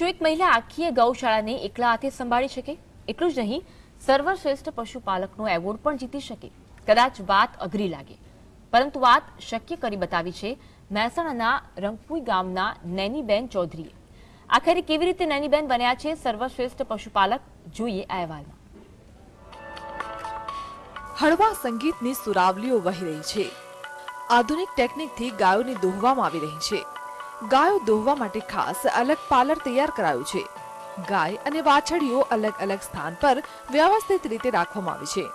શું એક મહિલા આખી ગૌશાળાને એકલા હાથે સંભાળી શકે? એટલું જ નહીં, સર્વશ્રેષ્ઠ પશુપાલકનો એવોર્ડ પણ જીતી શકે. કદાચ વાત અઘરી લાગે. પરંતુ વાત શક્ય કરી બતાવી છે મહેસાણાના રંગપુઈ ગામના નૈનીબેન ચૌધરીએ. આખરે કેવી રીતે નૈનીબેન બન્યા છે સર્વશ્રેષ્ઠ પશુપાલક? જોઈએ અહેવાલમાં. હળવા સંગીતની સુરાવલીઓ વહી રહી છે. આધુનિક ટેકનિકથી ગાયોને દોહવામાં આવી રહી છે. ગાયો દોહવા માટે ખાસ અલગ પાર્લર તૈયાર કરાયું છે. ગાય અને વાછડીઓ અલગ અલગ સ્થાન પર વ્યવસ્થિત રીતે રાખવામાં આવી છે.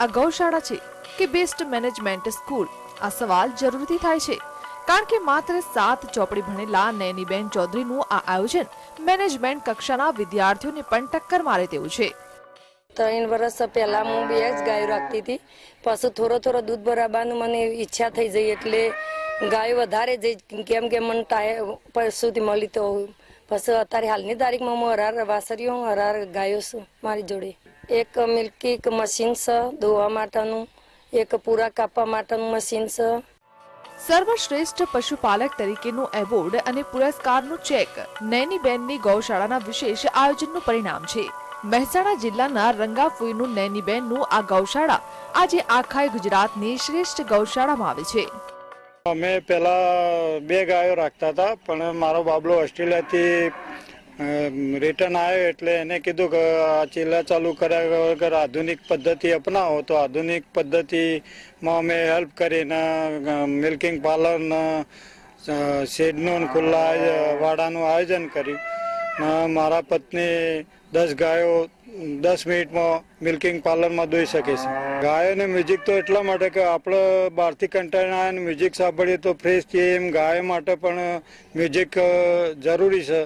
આ ગૌશાળા છે કે બેસ્ટ મેનેજમેન્ટ સ્કૂલ? આ સવાલ જરૂરથી થાય છે. કારણ કે માત્ર સાત ચોપડી ભણેલા નૈનીબેન ચૌધરીનું આ આયોજન મેનેજમેન્ટ કક્ષાના વિદ્યાર્થીઓને પણ ટક્કર મારે તેવું છે. ત્રણ વર્ષ પહેલા હું બે જ ગાયો રાખતી હતી. પાછું થોડો થોડો દૂધ ભરાવાનું મને ઈચ્છા થઈ જઈ એટલે ગાયો વધારે જઈ કેમ કે મને ટાય પરસુથી મળી તો પછી અત્યારે હાલની તારીખમાં હું હરાર વાસરીઓ હરાર ગાયો છું મારી જોડે. એક મિલ્કી મશીન છે, ધોવા માટેનું. એક પૂરા કાપવા માટેનું મશીન છે. સર્વશ્રેષ્ઠ પશુપાલક તરીકેનો એવોર્ડ અને પુરસ્કારનું ચેક નૈનીબેનની ગૌશાળાના વિશેષ આયોજનનું પરિણામ છે. મહેસાણા જિલ્લાના રંગાફુઈનું નૈનીબેનનું આ ગૌશાળા આજે આખા ગુજરાતની શ્રેષ્ઠ ગૌશાળામાં આવે છે. અમે પહેલા બે ગાયો રાખતા હતા, પણ મારો બાબલો ઓસ્ટ્રેલિયાથી રિટર્ન આવ્યો એટલે એને કીધું કે આ ચીલા ચાલુ કર્યા વગર આધુનિક પદ્ધતિ અપનાવો, તો આધુનિક પદ્ધતિમાં અમે હેલ્પ કરીને મિલ્કિંગ પાર્લરના શેડનું ખુલ્લા વાડાનું આયોજન કર્યું. મારા પત્ની દસ ગાયો, દસ મિનિટમાં મિલ્કિંગ પાર્લરમાં દોઈ શકે છે. ગાયોને મ્યુઝિક તો એટલા માટે કે આપણે બહારથી કંટાળીને આવીને મ્યુઝિક સાંભળીએ તો ફ્રેશ થઈએ એમ ગાયો માટે પણ મ્યુઝિક જરૂરી છે.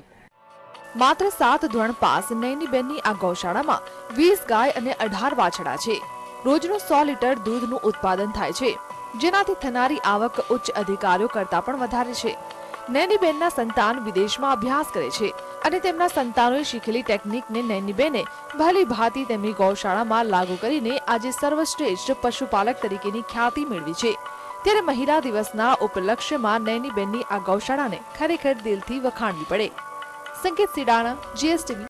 માત્ર સાત ધોરણ પાસ નૈનીબેનની આ ગૌશાળામાં વીસ ગાય અને અઢાર વાછડા છે. રોજનું સો લીટર દૂધનું ઉત્પાદન થાય છે. જેનાથી થનારી આવક ઉચ્ચ અધિકારીઓ કરતા પણ વધારે છે. નૈનીબેનના સંતાન વિદેશમાં અભ્યાસ કરે છે. અને તેમના સંતાનોએ શીખેલી ટેકનિકને નૈનીબેને ભલી ભાતી તેમની ગૌશાળામાં લાગુ કરીને આજે સર્વશ્રેષ્ઠ પશુપાલક તરીકેની ખ્યાતિ મેળવી છે. ત્યારે મહિલા દિવસના ઉપલક્ષ્યમાં નૈનીબેનની આ ગૌશાળાને ખરેખર દિલથી વખાણવી પડે. સંકેત સિડાણા જીએસટીવી